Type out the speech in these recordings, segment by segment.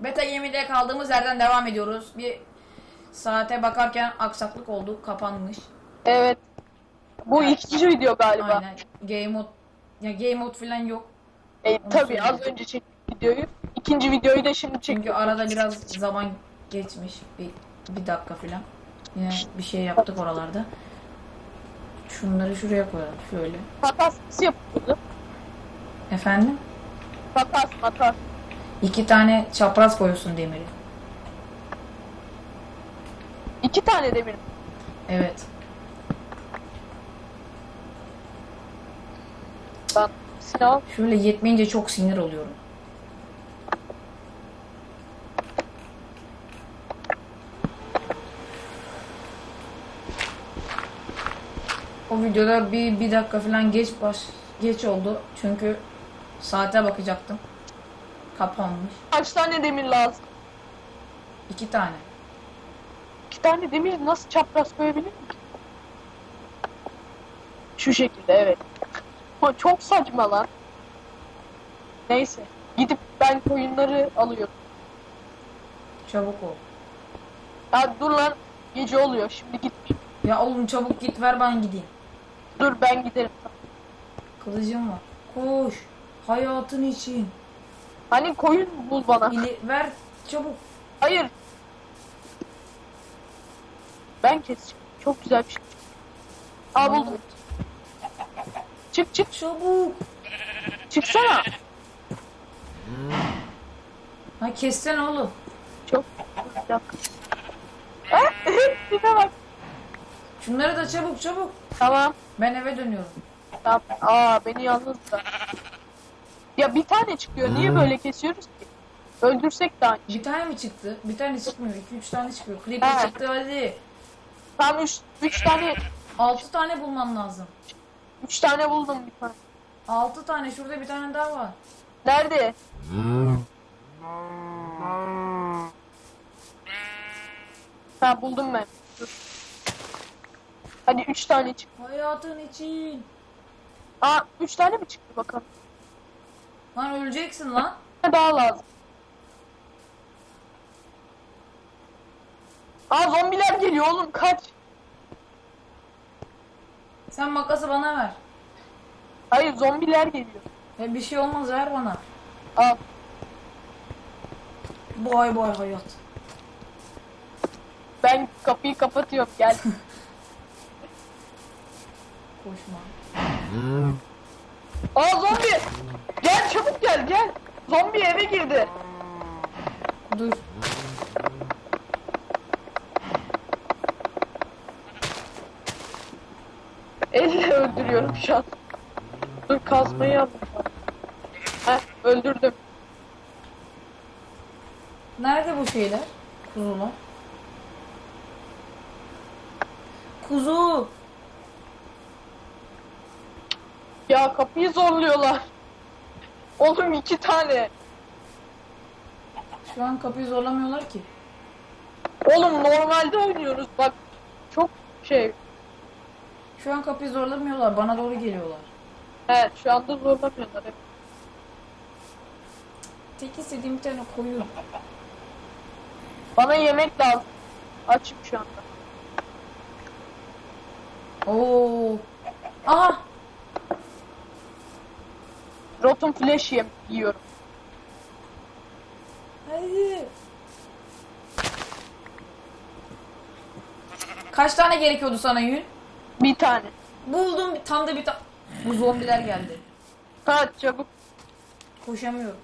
Beta 20'de kaldığımız yerden devam ediyoruz. Bir saate bakarken aksaklık oldu. Kapanmış. Evet. Bu ikinci video galiba. Aynen. Game mode ya game mode falan yok. E, Onu tabii az önce çektik videoyu. İkinci videoyu da şimdi Çünkü çekiyoruz. arada biraz zaman geçmiş. Bir, bir dakika falan. Yine bir şey yaptık oralarda. Şunları şuraya koyalım. Şöyle. Nasıl yapıldı? Efendim? Makas makas. İki tane çapraz koyuyorsun demiri. İki tane demir. Evet. Ben silah. Şöyle yetmeyince çok sinir oluyorum. O videoda bir, bir dakika falan geç baş geç oldu. Çünkü saate bakacaktım. Kapanmış. Kaç tane demir lazım? İki tane. İki tane demir nasıl çapraz koyabilir mi? ki? Şu şekilde evet. Ama çok saçma lan. Neyse. Gidip ben koyunları alıyorum. Çabuk ol. Ya dur lan. Gece oluyor. Şimdi git. Ya oğlum çabuk git ver ben gideyim. Dur ben giderim. Kılıcım var. Koş. Hayatın için. Hani koyun bul bana. İli ver çabuk. Hayır. Ben keseceğim. Çok güzel bir şey. Aa buldum. Çık çık. Çabuk. Çıksana. Ha kessene oğlum. Çok. Bir dakika. Ha? Tipe bak. Şunları da çabuk çabuk. Tamam. Ben eve dönüyorum. Tamam. Aa beni yalnız da. Ya bir tane çıkıyor. Niye böyle kesiyoruz ki? Öldürsek daha iyi. Bir tane mi çıktı? Bir tane çıkmıyor. 2-3 tane çıkıyor. Creeper Ha. çıktı hadi. Tam üç, üç tane 6 tane bulman lazım. üç tane buldum bir tane. 6 tane. Şurada bir tane daha var. Nerede? Ha buldum ben. Hadi üç tane çık. Hayatın için. Aa üç tane mi çıktı bakalım. Lan öleceksin lan. Daha lazım? Aa zombiler geliyor oğlum kaç. Sen makası bana ver. Hayır zombiler geliyor. Ya bir şey olmaz ver bana. Al. Bay bay hayat. Ben kapıyı kapatıyorum gel. Koşma. Aa zombi. Çabuk gel gel. Zombi eve girdi. Dur. Elle öldürüyorum şu an. Dur kazmayı aldım. Heh öldürdüm. Nerede bu şeyler? Kuzular. Kuzu. Ya kapıyı zorluyorlar. Oğlum iki tane. Şu an kapıyı zorlamıyorlar ki. Oğlum normalde oynuyoruz bak. Çok şey. Şu an kapıyı zorlamıyorlar. Bana doğru geliyorlar. He şu anda zorlamıyorlar. Evet. Tek istediğim bir tane koyun. Bana yemek lazım. Açım şu anda. Oo. Aha. Rotten flesh yem yiyorum. Hadi. Kaç tane gerekiyordu sana yün? Bir tane. Buldum. Tam da bir tane. Bu zombiler geldi. Kaç çabuk. Koşamıyorum.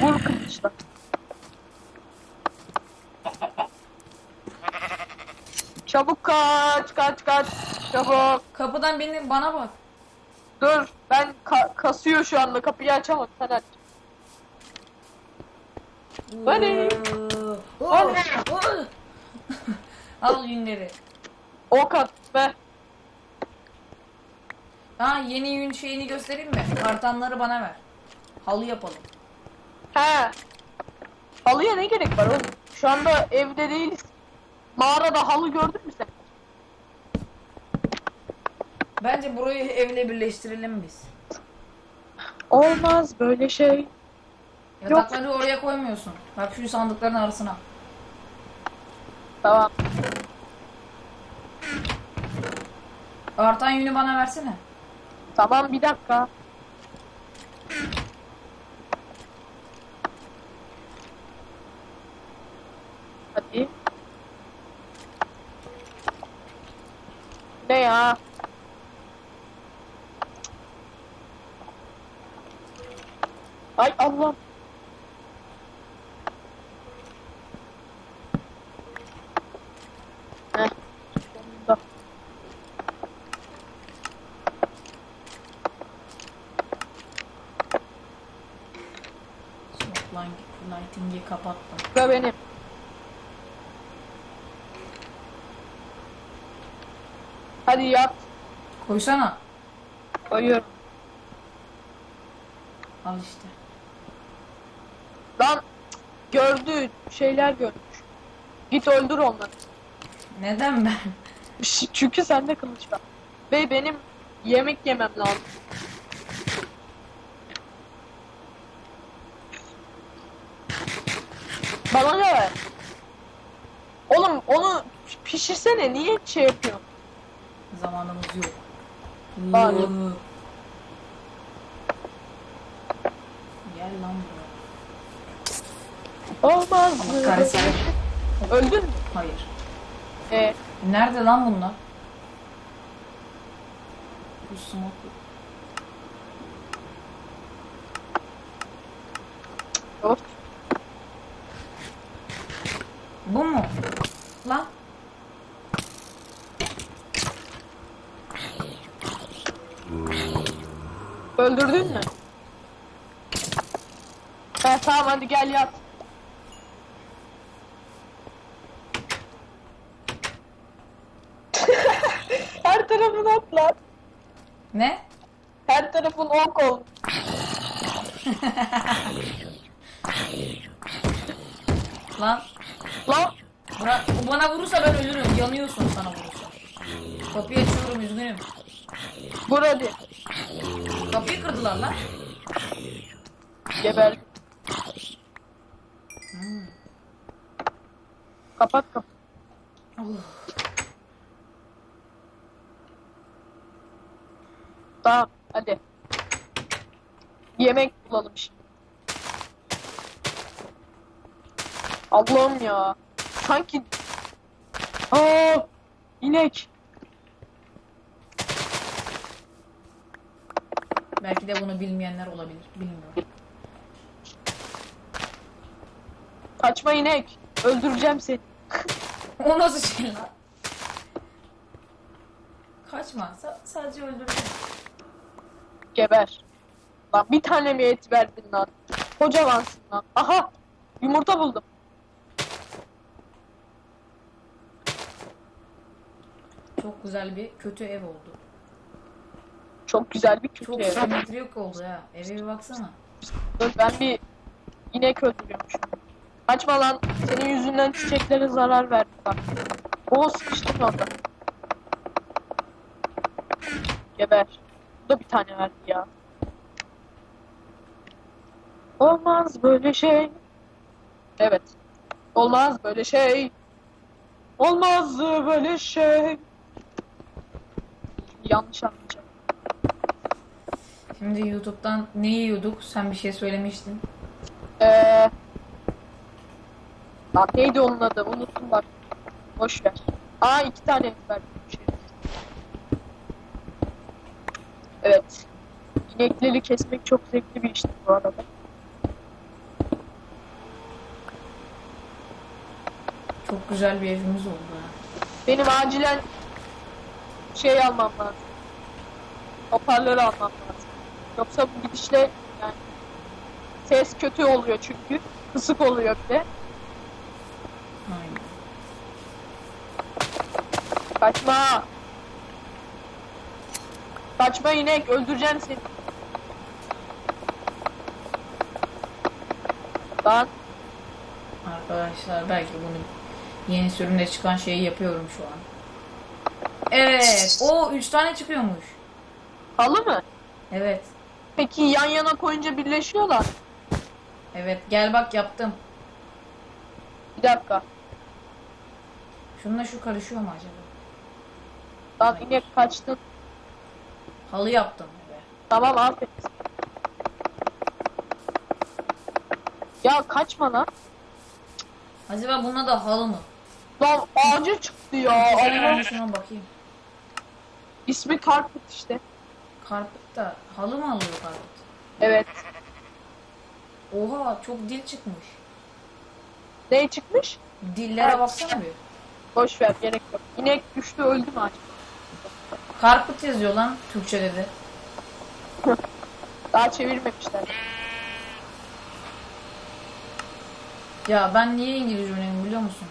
Vur kılıçla. Çabuk kaç kaç kaç. Çabuk. Kapıdan beni bana bak. Dur ben ka- kasıyor şu anda kapıyı açamam sen aç. Oo. Al yünleri. Ok at be. Ha yeni yün şeyini göstereyim mi? Kartanları bana ver. Halı yapalım. He. Halıya ne gerek var oğlum? Şu anda evde değiliz. Mağarada halı gördün mü sen? Bence burayı evle birleştirelim biz. Olmaz böyle şey. Yatakları oraya koymuyorsun. Bak şu sandıkların arasına. Tamam. Artan yünü bana versene. Tamam bir dakika. Hadi. Ne ya? Ay Allah. Heh. Sonunda. Smoke light- lighting'i kapattım. Bu benim. Hadi yat. Koysana. Koyuyorum. Al işte. Gördü şeyler görmüş. Git öldür onları. Neden ben? Çünkü sende kılıç var. Ve benim yemek yemem lazım. Bana ne ver? Oğlum onu pişirsene niye şey yapıyorsun? Zamanımız yok. Var. Iıı. Gel lan buraya. Olmaz. Allah kahretsin. Öldün mü? Hayır. Ee, Nerede lan bunlar? Bu smoke. Bu mu? Lan. Öldürdün mü? He tamam hadi gel yat. Her tarafın ok lan. Ne? Her tarafın ok olmuş. Lan. Lan Bırak. O bana vurursa ben ölürüm. Yanıyorsun sana vurursa. Kapıyı açıyorum üzgünüm. vur hadi. Kapıyı kırdılar lan. Geber. Kapat kapat. Tamam hadi. Yemek bulalım şimdi. Allah'ım ya. Sanki... Aa, inek. Belki de bunu bilmeyenler olabilir. Bilmiyorum. Kaçma inek. Öldüreceğim seni. O nasıl şey lan? Kaçma. Sa- sadece öldürdüm. Geber. Lan bir tane mi et verdin lan? Kocamansın lan. Aha! Yumurta buldum. Çok güzel bir kötü ev oldu. Çok güzel bir kötü Çok ev. simetrik oldu ya. Eve bir baksana. Dur ben bir inek öldürüyormuşum. Kaçma lan. Senin yüzünden çiçeklere zarar verdim bak. O sıkıştın orada. Geber. Da bir tane verdi ya. Olmaz böyle şey. Evet. Olmaz böyle şey. Olmaz böyle şey. Yanlış anlayacağım. Şimdi YouTube'dan ne yiyorduk? Sen bir şey söylemiştin. Ee, lan neydi onun adı? Unuttum bak. Boş ver. Aa iki tane verdim. Şey. Evet. İnekleri kesmek çok zevkli bir işti bu arada. Çok güzel bir evimiz oldu ha. Benim acilen şey almam lazım. Hoparlörü almam lazım. Yoksa bu gidişle yani ses kötü oluyor çünkü. Kısık oluyor bir de. Aynen. Kaçma. Kaçma inek öldüreceğim seni. Lan Arkadaşlar belki bunu yeni sürümde çıkan şeyi yapıyorum şu an. Evet. O 3 tane çıkıyormuş. halı mı? Evet. Peki yan yana koyunca birleşiyorlar. Evet gel bak yaptım. Bir dakika. Şununla şu karışıyor mu acaba? Lan inek kaçtın. Halı yaptım. Evet. Tamam aferin. Ya kaçma lan. Acaba buna da halı mı? Lan ağaca çıktı ya. Allah. Şuna bakayım. İsmi Karput işte. Karput da halı mı alıyor karput? Evet. Oha çok dil çıkmış. Ne çıkmış? Dillere baksana bir. Boş ver gerek yok. İnek düştü öldü mü acaba? Karput yazıyor lan Türkçe dedi. Daha çevirmemişler. Ya ben niye İngilizce oynuyorum biliyor musun?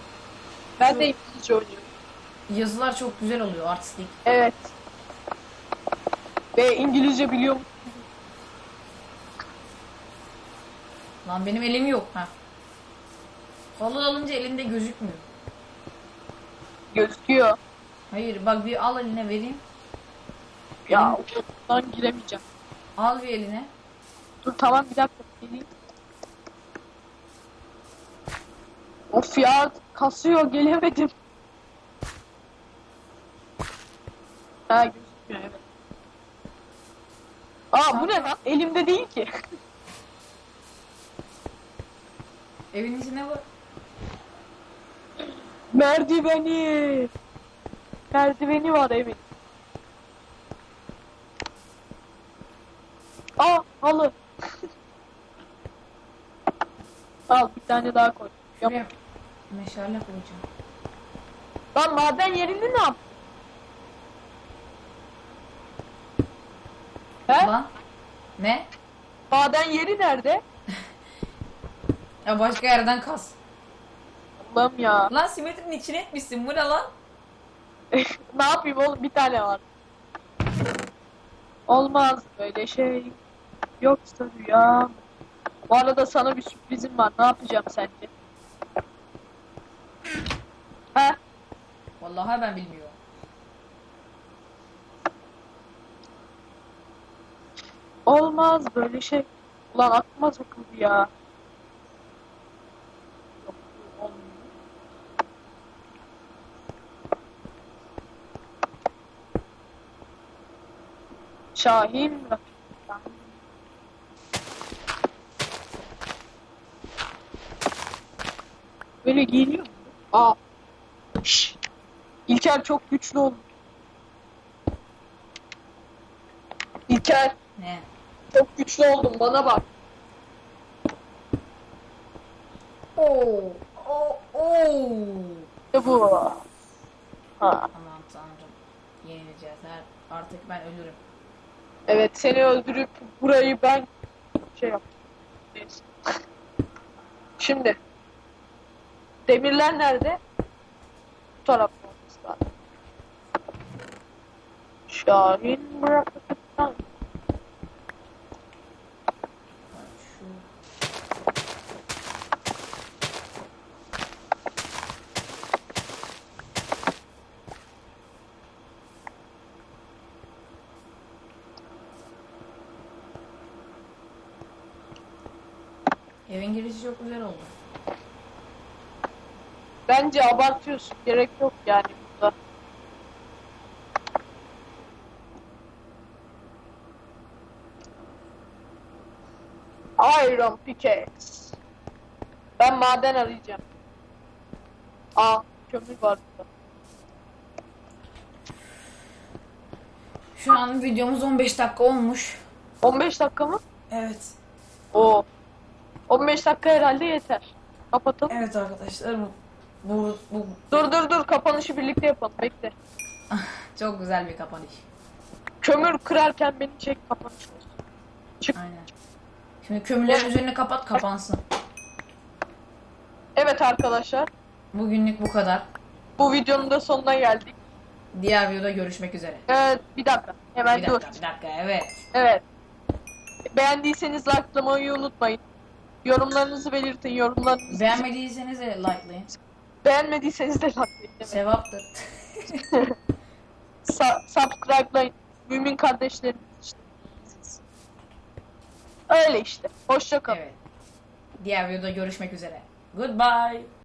Ben de İngilizce oynuyorum. Yazılar çok güzel oluyor artistik. Evet. Ve İngilizce biliyorum. Lan benim elim yok ha. Halı alınca elinde gözükmüyor. Gözüküyor. Hayır bak bir al eline vereyim. Ya ondan giremeyeceğim. Al bir eline. Dur tamam bir dakika. Geleyim. Of ya kasıyor gelemedim. Ha gözükmüyor evet. Aa bu ne lan? Elimde değil ki. Evin içine bak. Merdiveni. Merdiveni var evin. Aa halı. Al bir tane daha koy. Yap. Şuraya meşale koyacağım. Lan maden yerini ne yap? He? Lan. Ne? Maden yeri nerede? Ya başka yerden kas. Allah'ım ya. Lan simetrin içine etmişsin. Bu ne lan? ne yapayım oğlum bir tane var. Olmaz böyle şey. Yoksa rüya. Bu arada sana bir sürprizim var. Ne yapacağım sence? He? Vallahi ben bilmiyorum. Olmaz böyle şey. Ulan aklıma takıldı ya. Yok, olmuyor. Şahin rakip. Böyle mu? Aa. Şşş. İlker çok güçlü oldu. İlker Ne? çok güçlü oldum bana bak. Oo. Oo. Oo. İşte bu. Ha. Aman tanrım. Yenileceğiz. Her, artık ben ölürüm. Evet seni öldürüp burayı ben şey yap. Neyse. Şimdi demirler nerede? Bu tarafta olması lazım. Şahin bırakın. Şu Evin girişi çok güzel oldu. Bence abartıyorsun. Gerek yok yani burada. Iron pickaxe. Ben maden arayacağım. Aa, kömür var burada. Şu an videomuz 15 dakika olmuş. 15 dakika mı? Evet. Oo. 15 dakika herhalde yeter. Kapatalım. Evet arkadaşlar bu bu, Dur dur dur kapanışı birlikte yapalım. Bekle. çok güzel bir kapanış. Kömür kırarken beni çek kapanış olsun. Çık. Aynen. Şimdi kömürlerin üzerini kapat kapansın. Evet arkadaşlar. Bugünlük bu kadar. Bu videonun da sonuna geldik. Diğer videoda görüşmek üzere. Evet bir dakika. Hemen Bir dur. dakika, bir dakika. Evet. Evet. Beğendiyseniz likelamayı unutmayın. Yorumlarınızı belirtin. Yorumlarınızı Beğenmediyseniz de likelayın. Beğenmediyseniz de demek. Sevaptır. Sa- subscribe'layın. Mümin kardeşlerimiz işte. Öyle işte. Hoşça kalın. evet. Diğer videoda görüşmek üzere. Goodbye.